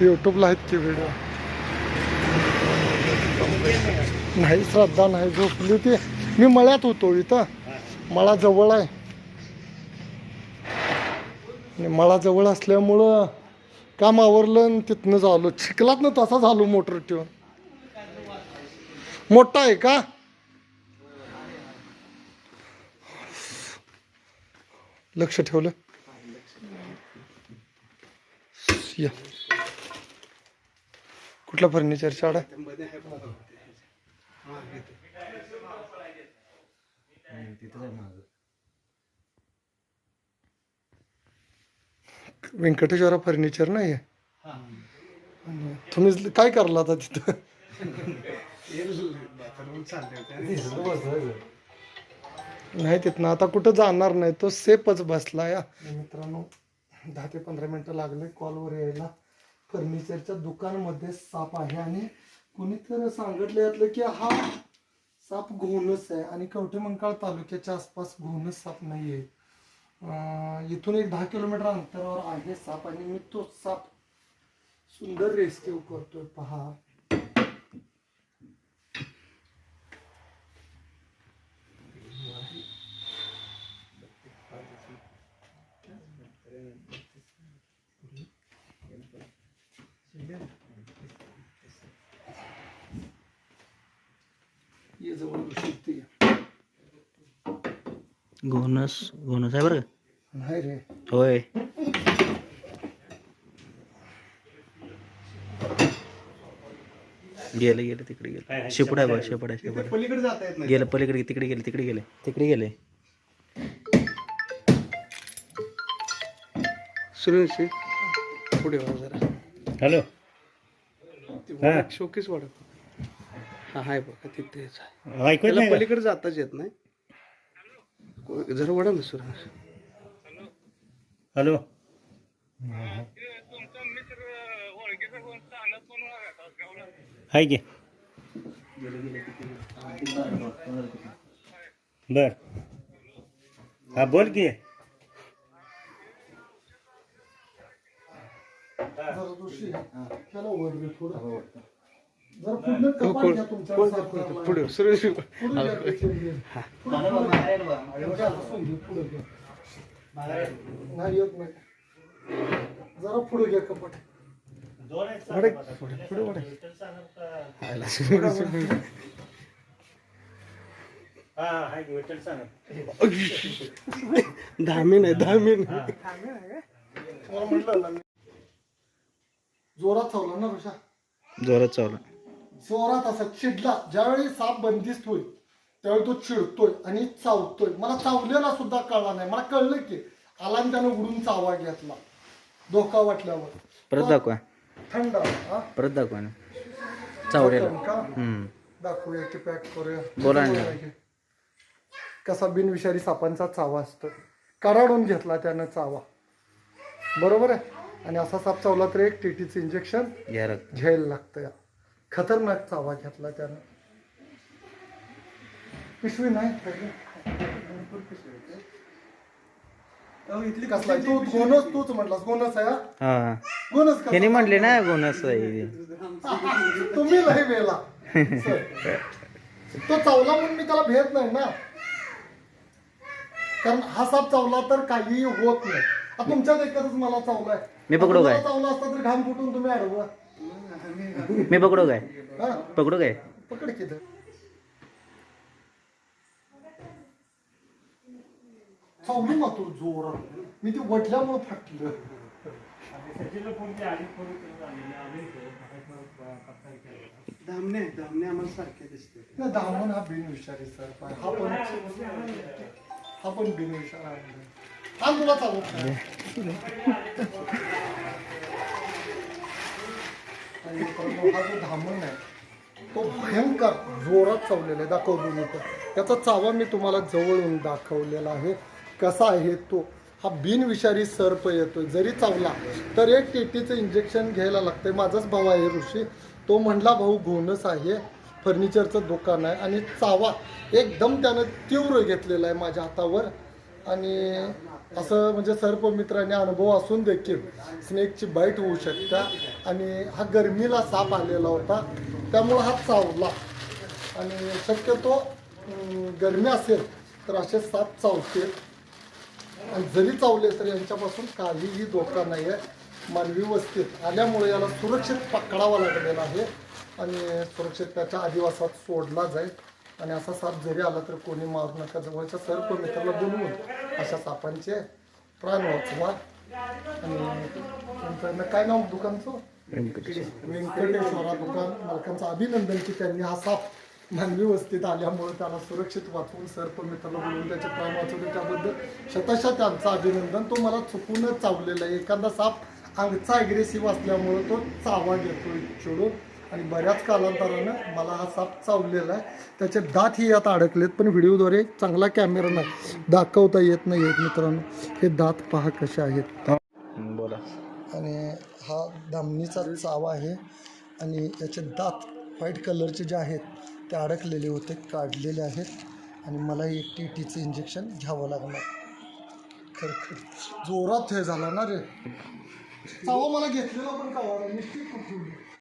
युट्यूबला आहेत की व्हिडिओ नाही श्रद्धा नाही झोपली ती मी मळ्यात होतो इथं. मळा जवळ आहे. आणि मळा जवळ असल्यामुळं काम आवरलं आणि तिथनं झालो. चिखलात ना तसा झालो मोटर ठेवून. मोठा आहे का? लक्ष ठेवलं. या. कुठला फर्निचर चाड व्यंकटेश्वरा फर्निचर नाही तुम्ही काय करला आता तिथं? नाही तिथनं. आता कुठं जाणार नाही. तो सेफच बसला या. मित्रांनो दहा ते पंधरा मिनिटं लागले. कॉलवर यायला. फर्निचरच्या दुकानमध्ये साप आहे. आणि कुणीतरी सांगितलं यातलं की हा साप घोणस आहे. आणि कवठे मंकाळ तालुक्याच्या आसपास घोणस साप नाही आहे इथून एक दहा किलोमीटर अंतरावर आहे साप. आणि मी तो साप सुंदर रेस्क्यू करतोय. पहा. जवळ शिकते. घोणस घोणस आहे बरं का? नाही रे. होय. गेले गेले तिकडे गेले. शेपूट आहे बघ शेपूट आहे शेपूट आहे. पलीकडे जाता येत नाही. गेलं पलीकडे तिकडे गेले तिकडे गेले. तिकडे गेले. सूर्यवंशी पुढे जरा. हॅलो. हा. शोकेस वाढत हा हाय बघा तिथेच आहे ऐकत त्याला नाही का? पलीकडे जाताच येत नाही. जरा वडा ना सूर्यवंश हॅलो. हाय की. बर. हा बोल की. त्याला वर घे थोडं. पुढे नाही जरा पुढे घ्या कपाट. वडे, पुढे पुढे वडे. धामी नाही धामी नाही तुम्हाला म्हटलं ना मी. जोरात चावला ना ऋषा जोरात चावला. जोरात असा चिडला. ज्यावेळी साप बंदिस्त होईल त्यावेळी तो चिडतोय आणि चावतोय. मला चावलेला सुद्धा कळला नाही. मला कळलं की आला त्यानं उडून चावा घेतला. धोका वाटल्यावर. परत दाखवा. थंड हा? परत दाखवा ना. चावलेला. का हम्म. दाखवूया की पॅक करूया. बोला ना. कसा बिनविषारी सापांचा चावा असतो कडाडून घेतला त्यानं चावा. बरोबर आहे? आणि असा साप चावला तर एक टीटीचं इंजेक्शन घ्या रक्त. घ्यायला लागतं या खतरनाक चावा घेतला त्यानं. पिशवी नाही. भरपूर पिशवी. अहो, इथली कसला तू गोनस तूच म्हटलास. गोनस आहे हा? हा. गोनस का त्यांनी म्हणले ना आहे. तुम्ही लय वेला. सर. तो चावला म्हणून मी त्याला भेट नाही ना. कारण हा साप चावला तर काही होत नाही. तुमच्या देखतच मला चावलाय. मी पकडू काय? चावला असता तर घाम फुटून तुम्ही अडवा. मी पकडू काय? हा. पकडू काय? पकड चावली ना तू मी ते वडल्यामुळे फाटलं. आम्हाला सारखे दिसते दामन हा बिनविषारी सर पण हा पण हा पण बिनविषार आहे. हा तुला चालत मित्रांनो, हा जो धामण आहे तो भयंकर जोरात चावलेला आहे. दाखवतो मी तर त्याचा चावा मी तुम्हाला जवळून दाखवलेला आहे. कसा आहे तो? हा बिनविषारी सर्प येतोय. जरी चावला तर एक टीटीचं इंजेक्शन घ्यायला लागतंय. माझाच भाऊ आहे ऋषी. तो म्हणला भाऊ घोणस आहे. फर्निचरचं दुकान आहे. आणि चावा एकदम त्यानं तीव्र घेतलेला आहे माझ्या हातावर. आणि असं म्हणजे सर्व मित्रांनी अनुभव असून देखील स्नेकची बाईट होऊ शकता आणि हा गरमीला साप आलेला होता. त्यामुळं हा चावला. आणि शक्यतो गरमी असेल तर असे साप चावतील. आणि जरी चावले तर यांच्यापासून काहीही धोका नाही आहे मानवी वस्तीत आल्यामुळे याला सुरक्षित पकडावा लागलेला आहे. आणि सुरक्षित त्याच्या आदिवासात सोडला जाईल. आणि असा साप जरी आला तर कोणी मारू नका. जवळच्या सर्प मित्राला बोलवून अशा सापांचे प्राण वाचवा. आणि तुमचं काय नाव दुकानचं? व्यंकटेश्वरा. दुकान. मालकांचं अभिनंदन की त्यांनी हा साप मानवी वस्तीत आल्यामुळे त्याला सुरक्षित वाचवून सर्प मित्राला बोलवून त्याचे प्राण वाचवले. त्याबद्दल शतशः त्यांचं अभिनंदन. तो मला चुकूनच चावलेला आहे. एखादा साप अंगचा अग्रेसिव्ह असल्यामुळे तो चावा घेतो. चिडून आणि बऱ्याच कालांतरानं मला हा साप चावलेला आहे. त्याचे दातही यात अडकलेत पण व्हिडिओद्वारे चांगला कॅमेरा नाही. दाखवता येत नाही आहेत मित्रांनो. हे दात पहा कसे आहेत. बोला. आणि हा दामणीचा चावा आहे. आणि याचे दात व्हाईट कलरचे जे आहेत ते अडकलेले होते काढलेले आहेत. आणि मला एक टी टीचं इंजेक्शन घ्यावं लागणार. खरखर. जोरात हे झाला ना रे. चावा मला घेतलेला पण का निश्चित